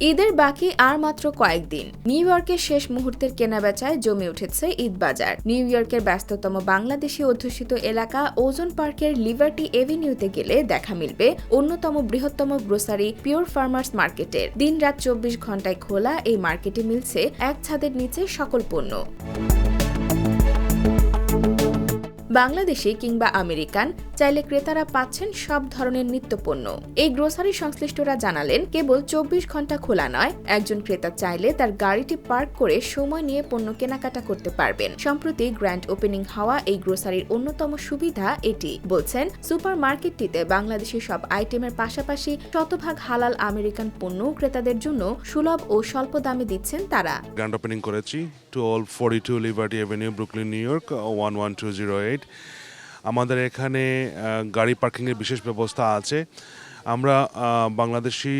ঈদের বাকি আর মাত্র কয়েকদিন নিউ ইয়র্কের শেষ মুহূর্তের কেনাবেচায় জমে উঠেছে ঈদ বাজার। নিউ ইয়র্কের ব্যস্ততম বাংলাদেশি অধ্যুষিত এলাকা ওজন পার্কের লিবার্টি এভিনিউতে গেলে দেখা মিলবে অন্যতম বৃহত্তম গ্রোসারি পিওর ফার্মার্স মার্কেটের। দিন রাত চব্বিশ ঘন্টায় খোলা এই মার্কেটে মিলছে এক ছাদের নিচে সকল পণ্য। বাংলাদেশি কিংবা আমেরিকান, চাইলে ক্রেতারা পাচ্ছেন সব ধরনের নিত্যপণ্য। এই গ্রোসারি সংশ্লিষ্টরা জানালেন, কেবল চব্বিশ ঘণ্টা খোলা নয়, একজন ক্রেতা চাইলে তার গাড়িটি পার্ক করে সময় নিয়ে পণ্য কেনাকাটা করতে পারবেন। সম্প্রতি গ্র্যান্ড ওপেনিং হওয়া এই গ্রোসারির অন্যতম সুবিধা এটি। বলছেন সুপার মার্কেটটিতে বাংলাদেশি সব আইটেমের পাশাপাশি শতভাগ হালাল আমেরিকান পণ্য ক্রেতাদের জন্য সুলভ ও স্বল্প দামে দিচ্ছেন তারা। গ্র্যান্ড ওপেনিং করেছি two all forty two liberty avenue Brooklyn New York one one two zero eight আমাদের এখানে গাড়ি পার্কিংয়ের বিশেষ ব্যবস্থা আছে। আমরা বাংলাদেশি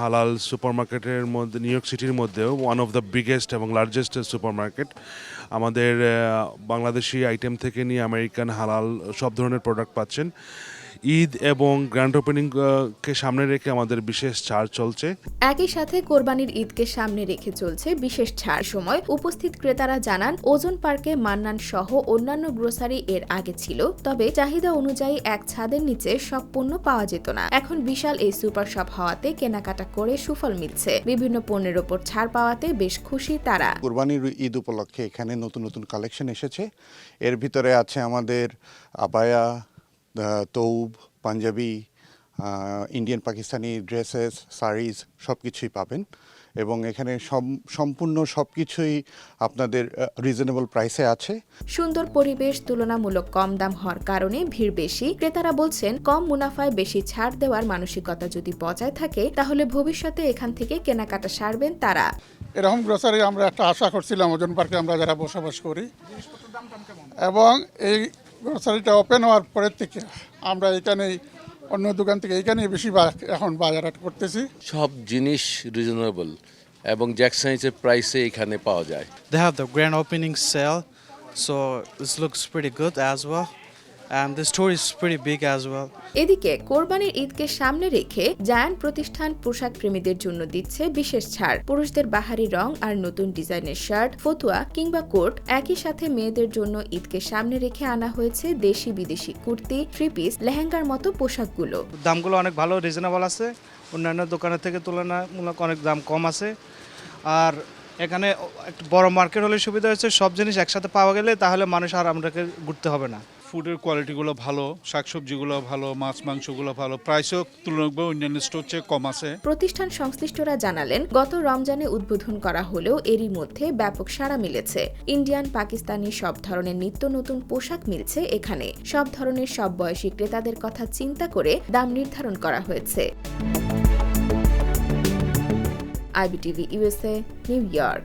হালাল সুপার মার্কেটের মধ্যে, নিউ ইয়র্ক সিটির মধ্যেও ওয়ান অফ দ্য বিগেস্ট এবং লার্জেস্ট সুপারমার্কেট। আমাদের বাংলাদেশি আইটেম থেকে নিয়ে আমেরিকান হালাল সব ধরনের প্রোডাক্ট পাচ্ছেন। ঈদ এবং গ্র্যান্ড ওপেনিং কে সামনে রেখে আমাদের বিশেষ ছাড় চলছে। একই সাথে কোরবানির ঈদকে সামনে রেখে চলছে বিশেষ ছাড় সময়। উপস্থিত ক্রেতারা জানান ওজন পার্কে মান্নান সহ অন্যান্য গ্রোসারি এর আগে ছিল তবে চাহিদা অনুযায়ী এক ছাদের নিচে সব পণ্য পাওয়া যেত না। এখন বিশাল এই সুপার শপ হওয়াতে কেনাকাটা করে সুফল মিলছে। বিভিন্ন পণ্যের ওপর ছাড় পাওয়াতে বেশ খুশি তারা। কোরবানির ঈদ উপলক্ষে এখানে নতুন নতুন কালেকশন এসেছে। এর ভিতরে আছে আমাদের আবায়া তৌব পাঞ্জাবি ইন্ডিয়ান পাকিস্তানি ড্রেসেস শাড়িজ সব কিছুই পাবেন। এবং এখানে সম- সম্পূর্ণ সব কিছুই আপনাদের রিজনেবল প্রাইসে আছে। সুন্দর পরিবেশ তুলনামূলক কম দাম হওয়ার কারণে ভিড় বেশি। ক্রেতারা বলছেন কম মুনাফায় বেশি ছাড় দেওয়ার মানসিকতা যদি বজায় থাকে তাহলে ভবিষ্যতে এখান থেকে কেনাকাটা সারবেন তারা। এরকম গ্রোসারি আমরা একটা আশা করছিলাম ওজন পার্কে আমরা যারা বসবাস করি। এবং এই গ্রোসারিটা ওপেন হওয়ার পরের থেকে আমরা এখানেই অন্য দোকান থেকে এখানেই বেশি এখন বাজারহাট করতেছি সব জিনিস রিজনেবল এবং জ্যাকসাইন্সের প্রাইসে এখানে পাওয়া যায় They have the grand opening sale, so this looks pretty good as well. And the store is pretty big as well. এদিকে কোরবানির ঈদকে সামনে রেখে জায়ান্ট প্রতিষ্ঠান পোশাক প্রেমীদের জন্য দিচ্ছে বিশেষ ছাড়। পুরুষদের বাহারি রং আর নতুন ডিজাইনের শার্ট ফতুয়া কিংবা কোট একই সাথে মেয়েদের জন্য ঈদকে সামনে রেখে আনা হয়েছে দেশি বিদেশি কুর্তি থ্রি পিস লেহেঙ্গার মতো পোশাকগুলো। দামগুলো অনেক ভালো রিজনেবল আছে। অন্যান্য দোকানের থেকে তুলনামূলক অনেক দাম কম আছে। আর এখানে একটা বড় মার্কেট হলে সুবিধা হচ্ছে সব জিনিস একসাথে পাওয়া গেলে তাহলে মানুষ আর আমরাকে ঘুরতে হবে না। ফুডের কোয়ালিটিগুলো ভালো, শাকসবজিগুলো ভালো, মাছ, মাংসগুলো ভালো প্রাইসও তুলনামূলক অন্যান্য স্টোর চেয়ে কম আছে। প্রতিষ্ঠান সংশ্লিষ্টরা জানালেন, গত রমজানে উদ্বোধন করা হলেও এরই মধ্যে ব্যাপক সাড়া মিলেছে। ইন্ডিয়ান, পাকিস্তানি সব ধরনের নিত্য নতুন পোশাক মিলছে এখানে। সব ধরনের সব বয়সী ক্রেতাদের কথা চিন্তা করে দাম নির্ধারণ করা হয়েছে। IBTV USA New York.